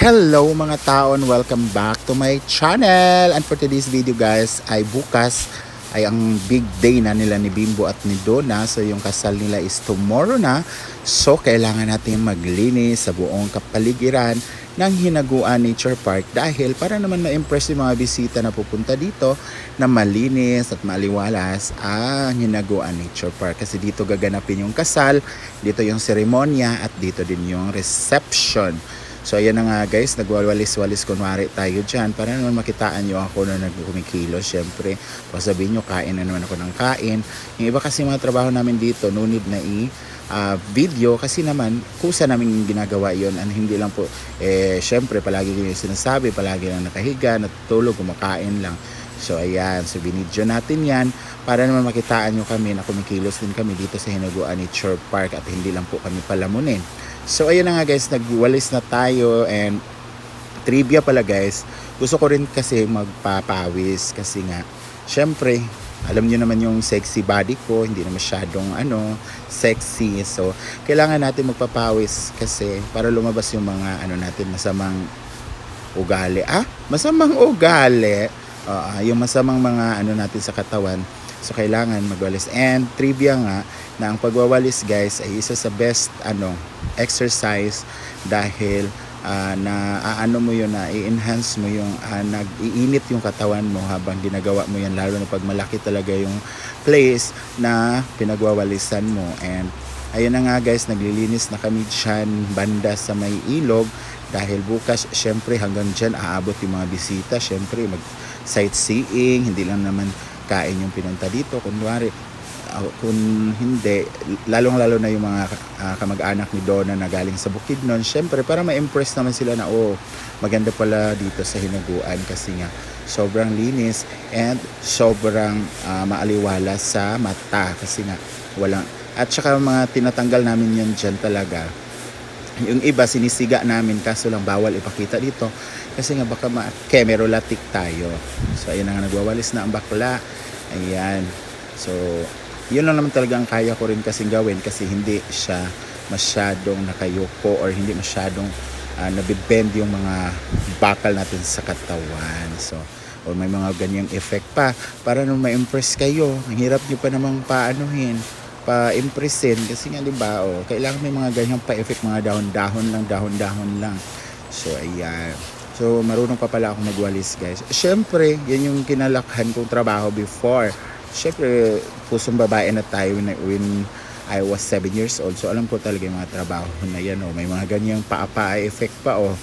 Hello mga taon, welcome back to my channel. And for today's video guys, ay bukas ay ang big day na nila ni Bimbo at ni Donna. So yung kasal nila is tomorrow na. So kailangan natin maglinis sa buong kapaligiran ng Hinaguan Nature Park dahil para naman ma-impress yung mga bisita na pupunta dito na malinis at maliwalas ang Hinaguan Nature Park kasi dito gaganapin yung kasal, dito yung seremonya at dito din yung reception. So ayan na nga guys, nagwawalis-walis kunwari tayo dyan. Para naman makitaan nyo ako na nagkumikilo syempre. Baka sabihin nyo, kain na naman ako ng kain. Yung iba kasi mga trabaho namin dito, no need na i ah, video. Kasi naman kusa namin ginagawa yon and hindi lang po eh syempre palagi yung sinasabi palagi lang nakahiga natutulog kumakain lang. So ayan. So binidyo natin yan. Para naman makitaan nyo kami na kumikilos din kami dito sa Hinaguan Nature Park at hindi lang po kami palamunin So ayun na nga guys, nagwalis na tayo and trivia pala guys. Gusto ko rin kasi magpapawis kasi nga syempre alam niyo naman yung sexy body ko, hindi na masyadong ano, sexy. So, kailangan natin magpapawis kasi para lumabas yung mga ano natin masamang ugali. Ah, masamang ugali. Ah, yung masamang mga ano natin sa katawan. So, kailangan magwalis. And trivia nga, na ang pagwawalis guys ay isa sa best ano exercise dahil ah, na aano mo yun na i-enhance mo yung ah, nag-iinit yung katawan mo habang ginagawa mo yan lalo na pag malaki talaga yung place na pinagwawalisan mo. And ayun na nga guys naglilinis na kami dyan banda sa may ilog. Dahil bukas syempre hanggang dyan aabot yung mga bisita. Syempre mag sightseeing hindi lang naman kain yung pinunta dito. Kunwari uh, kung hindi, lalong-lalo na yung mga uh, kamag-anak ni Donna na galing sa Bukidnon, syempre para ma-impress naman sila na oh, maganda pala dito sa Hinaguan kasi nga sobrang linis and sobrang uh, maaliwala sa mata kasi nga walang at saka mga tinatanggal namin yan dyan talaga. Yung iba sinisiga namin kaso lang bawal ipakita dito kasi nga baka ma-kemerolatic tayo. So ayun na nga nagwawalis na ang bakla. Ayan. So yun lang naman talaga ang kaya ko rin kasing gawin kasi hindi siya masyadong nakayoko or hindi masyadong uh, nabibend yung mga bakal natin sa katawan. So, or may mga ganyang effect pa. Para nung ma-impress kayo. Ang hirap nyo pa namang paanuhin pa-impressin. Kasi nga di ba oh, kailangan may mga ganyang pa-effect mga dahon-dahon lang dahon-dahon lang. So ayan. So marunong pa pala ako magwalis guys. Syempre yan yung kinalakhan kong trabaho before syempre, pusong babae na tayo when, when I was 7 years old. So, alam ko talaga yung mga trabaho na yan. Oh. May mga ganyang paapa effect pa. Oh.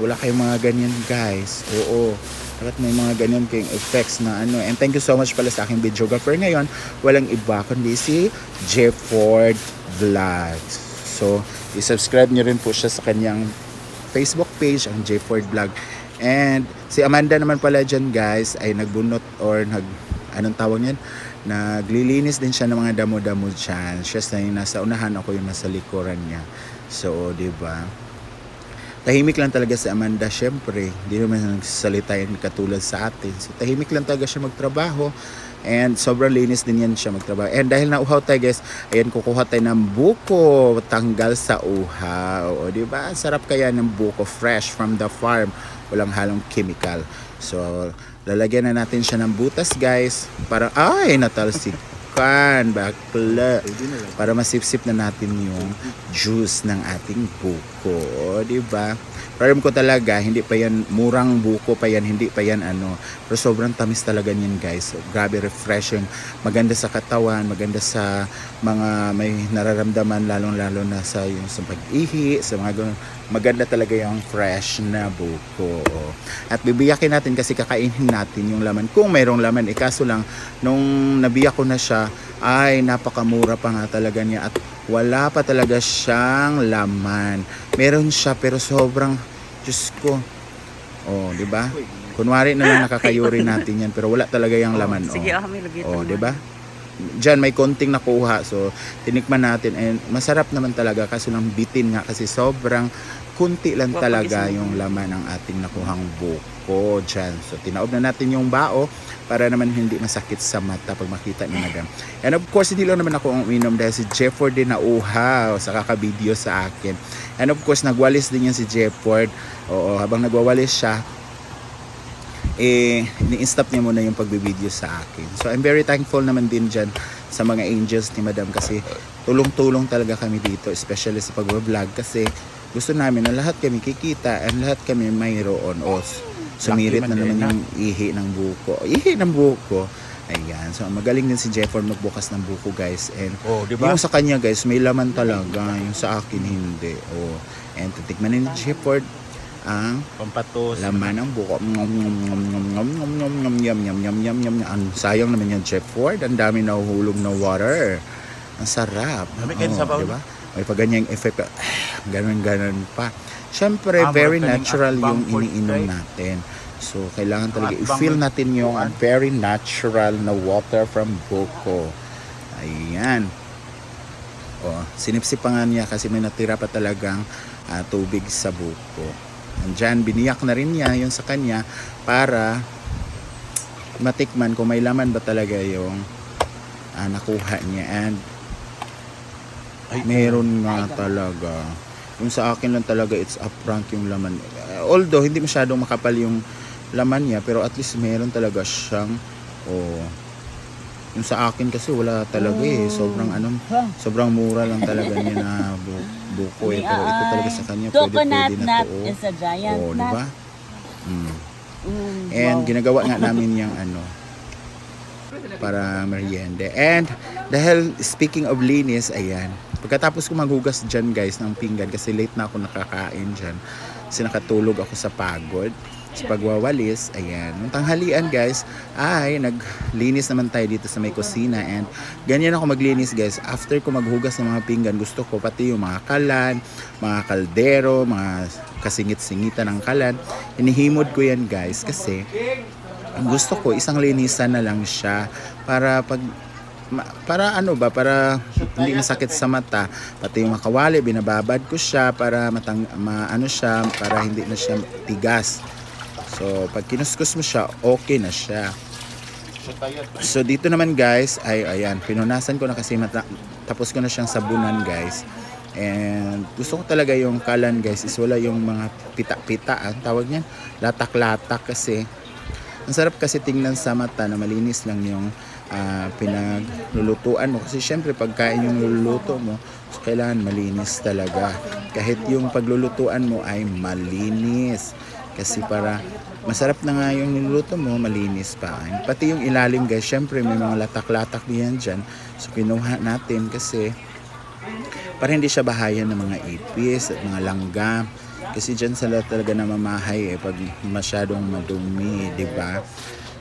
Wala kayong mga ganyan, guys. Oo. Bakit may mga ganyan kayong effects na ano. And thank you so much pala sa aking videographer ngayon. Walang iba kundi si Jefford Vlogs. So, i-subscribe nyo rin po siya sa kanyang Facebook page, ang Jefford Vlog. And si Amanda naman pala dyan, guys, ay nagbunot or nag anong tawag yan? Naglilinis din siya ng mga damo-damo dyan. Siya na yung nasa unahan, ako yung nasa likuran niya. So, di ba? Tahimik lang talaga si Amanda, syempre. Hindi naman nagsasalita yan katulad sa atin. So, tahimik lang talaga siya magtrabaho. And sobrang linis din yan siya magtrabaho. And dahil nauhaw tayo guys, ayan kukuha tayo ng buko. Tanggal sa uhaw. O, di ba? Sarap kaya ng buko. Fresh from the farm. Walang halong chemical. So, lalagyan na natin siya ng butas guys. Para, ay, natalsikan. Bakla. Para masipsip na natin yung juice ng ating buko. Di ba? Pero ko talaga, hindi pa yan, murang buko pa yan, hindi pa yan ano. Pero sobrang tamis talaga niyan guys. So, grabe refreshing. Maganda sa katawan, maganda sa mga may nararamdaman, lalong-lalo na sa yung sa pag-ihi, sa mga ganun. Maganda talaga yung fresh na buko. At bibiyakin natin kasi kakainin natin yung laman. Kung mayroong laman, eh kaso lang, nung nabiyak ko na siya, ay napakamura pa nga talaga niya at wala pa talaga siyang laman. Meron siya pero sobrang Diyos ko. Oh, di ba? Kunwari na lang nakakayuri natin yan pero wala talaga yung laman. Sige, oh. ah, may lagyan Oh, naman. di ba? Diyan may konting nakuha. So, tinikman natin and masarap naman talaga kasi lang bitin nga kasi sobrang kunti lang talaga yung laman ng ating nakuhang buko. dyan. So tinaob na natin yung bao para naman hindi masakit sa mata pag makita ni Madam. And of course, hindi lang naman ako ang uminom dahil si Jefford din nauhaw sa kakabideo sa akin. And of course, nagwalis din yan si Jefford. Oo, habang nagwawalis siya, eh, ni-stop niya muna yung pagbibideo sa akin. So, I'm very thankful naman din dyan sa mga angels ni Madam kasi tulong-tulong talaga kami dito, especially sa pag-vlog kasi gusto namin na lahat kami kikita and lahat kami mayroon o sumirit na naman yung ihi ng buko. Ihi ng buko. Ayan. So, magaling din si Jefford magbukas ng buko, guys. And Oh, di ba? yung sa kanya, guys, may laman talaga. Yung sa akin, hindi. Oh. And titikman ni Jefford ang Pampatos. laman ng buko. Nom, nom, nom, nom, nom, nom, nom, nom, yum, yum, yum, yum, yum. Ang sayang naman yung Jefford. Ang dami nahuhulog na water. Ang sarap. Dami kayo sabaw. di ba? May pa ganyang effect. Ganon-ganon pa. Siyempre, Ah, very natural yung iniinom natin. So, kailangan talaga i-feel natin yung very natural na water from buko. Ayan. O, sinipsip pa nga niya kasi may natira pa talagang ah, tubig sa buko. Andyan, biniyak na rin niya yung sa kanya para matikman kung may laman ba talaga yung ah, nakuha niya. And meron nga talaga. Yung sa akin lang talaga, it's up rank yung laman. Although, hindi masyadong makapal yung laman niya, pero at least meron talaga siyang, oh, yung sa akin kasi wala talaga eh. Sobrang ano, sobrang mura lang talaga niya na bu- buko eh. Pero ito talaga sa kanya, pwede pwede na to. oh. is a giant Oh, nut. ba? Mm. Mm, And wow. ginagawa nga namin yung ano para merienda. And dahil speaking of linis, ayan. Pagkatapos ko maghugas dyan guys ng pinggan kasi late na ako nakakain dyan. Kasi nakatulog ako sa pagod. Sa pagwawalis, ayan. Nung tanghalian guys, ay naglinis naman tayo dito sa may kusina. And ganyan ako maglinis guys. After ko maghugas ng mga pinggan, gusto ko pati yung mga kalan, mga kaldero, mga kasingit-singitan ng kalan. Inihimod ko yan guys kasi gusto ko isang linisan na lang siya para pag para ano ba para hindi masakit sa mata. Pati yung makawali binababad ko siya para matang maano siya para hindi na siya tigas. So pag kinuskus mo siya okay na siya. So dito naman guys ay ayan pinunasan ko na kasi mata- tapos ko na siyang sabunan guys. And gusto ko talaga yung kalan guys is wala yung mga pita-pita ang tawag niyan latak-latak kasi ang sarap kasi tingnan sa mata na malinis lang yung ah, pinaglulutuan mo. Kasi syempre pagkain yung niluluto mo, so kailangan malinis talaga. Kahit yung paglulutuan mo ay malinis. Kasi para masarap na nga yung niluluto mo, malinis pa. Pati yung ilalim guys, syempre may mga latak-latak diyan dyan. So kinuha natin kasi para hindi siya bahayan ng mga ipis at mga langgam. Kasi dyan sila talaga namamahay eh pag masyadong madumi, di ba?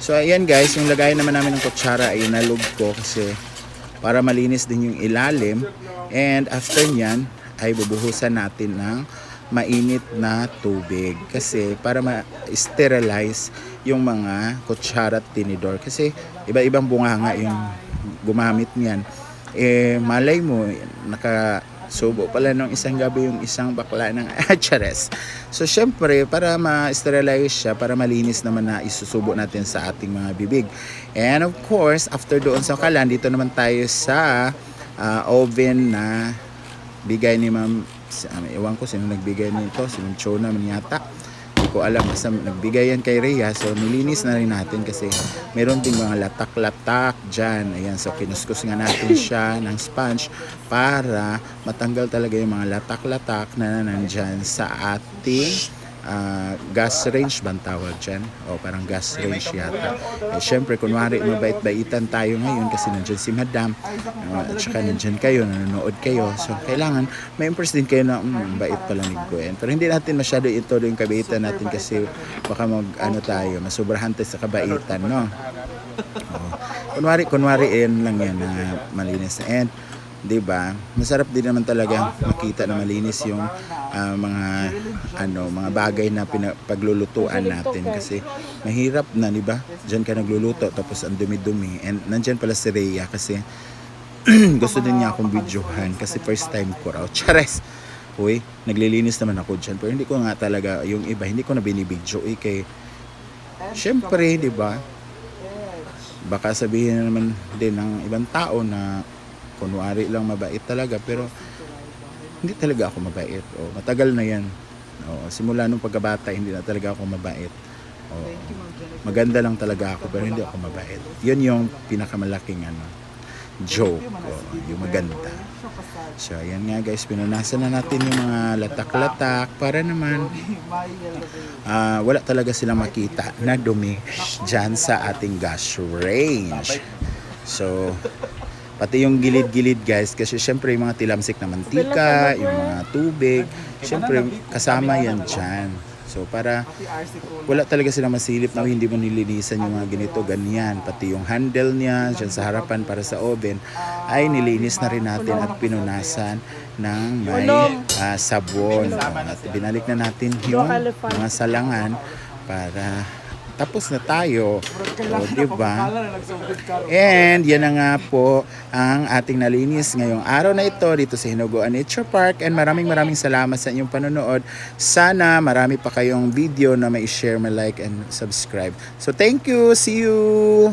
So ayan guys, yung lagay naman namin ng kutsara ay nalog ko kasi para malinis din yung ilalim. And after nyan ay bubuhusan natin ng mainit na tubig kasi para ma-sterilize yung mga kutsara at tinidor kasi iba-ibang bunganga yung gumamit niyan eh malay mo naka subo pala nung isang gabi yung isang bakla ng achares. So syempre para ma-sterilize siya para malinis naman na isusubo natin sa ating mga bibig. And of course, after doon sa kalan, dito naman tayo sa ah, oven na bigay ni Ma'am ah, ewan ko sino nagbigay nito, si Chona man yata. Ko alam basta nagbigay yan kay Rhea. So nilinis na rin natin kasi meron ding mga latak-latak dyan. Ayan, so kinuskus nga natin siya ng sponge para matanggal talaga yung mga latak-latak na nandyan sa ating ah, gas range bang tawag dyan? O parang gas range yata. Eh, syempre, kunwari mabait-baitan tayo ngayon kasi nandyan si Madam uh, at saka nandyan kayo, nanonood kayo. So, kailangan ma-impress din kayo na mm, bait pala ni Gwen. Pero hindi natin masyado ito yung kabaitan natin kasi baka mag ano tayo, masubrahan tayo sa kabaitan, no? Oo. Kunwari, kunwari, yan lang yan na malinis. And, 'di ba? Masarap din naman talaga makita na malinis yung ah, mga ano, mga bagay na paglulutuan natin kasi mahirap na, 'di ba? Diyan ka nagluluto tapos ang dumi-dumi. And nandiyan pala si Rhea kasi gusto din niya akong videohan kasi first time ko raw. Chares! Uy, naglilinis naman ako dyan. Pero hindi ko nga talaga, yung iba, hindi ko na binibidyo eh, kay syempre, di ba? Baka sabihin naman din ng ibang tao na kunwari lang mabait talaga pero hindi talaga ako mabait. O, matagal na yan. O, simula nung pagkabata, hindi na talaga ako mabait. O, maganda lang talaga ako pero hindi ako mabait. Yun yung pinakamalaking ano, joke. O, yung maganda. So, ayan nga guys, pinunasan na natin yung mga latak-latak para naman ah, wala talaga silang makita na dumi dyan sa ating gas range. So, pati yung gilid-gilid guys, kasi syempre yung mga tilamsik na mantika, yung mga tubig, syempre kasama yan dyan. So, para wala talaga silang masilip na hindi mo nilinisan yung mga ganito, ganyan. Pati yung handle niya dyan sa harapan para sa oven ay nilinis na rin natin at pinunasan ng may ah, sabon. At binalik na natin yung mga salangan para tapos na tayo. O, di ba? And yan na nga po ang ating nalinis ngayong araw na ito dito sa Hinogoan Nature Park. And maraming maraming salamat sa inyong panonood. Sana marami pa kayong video na may share, may like, and subscribe. So thank you. See you!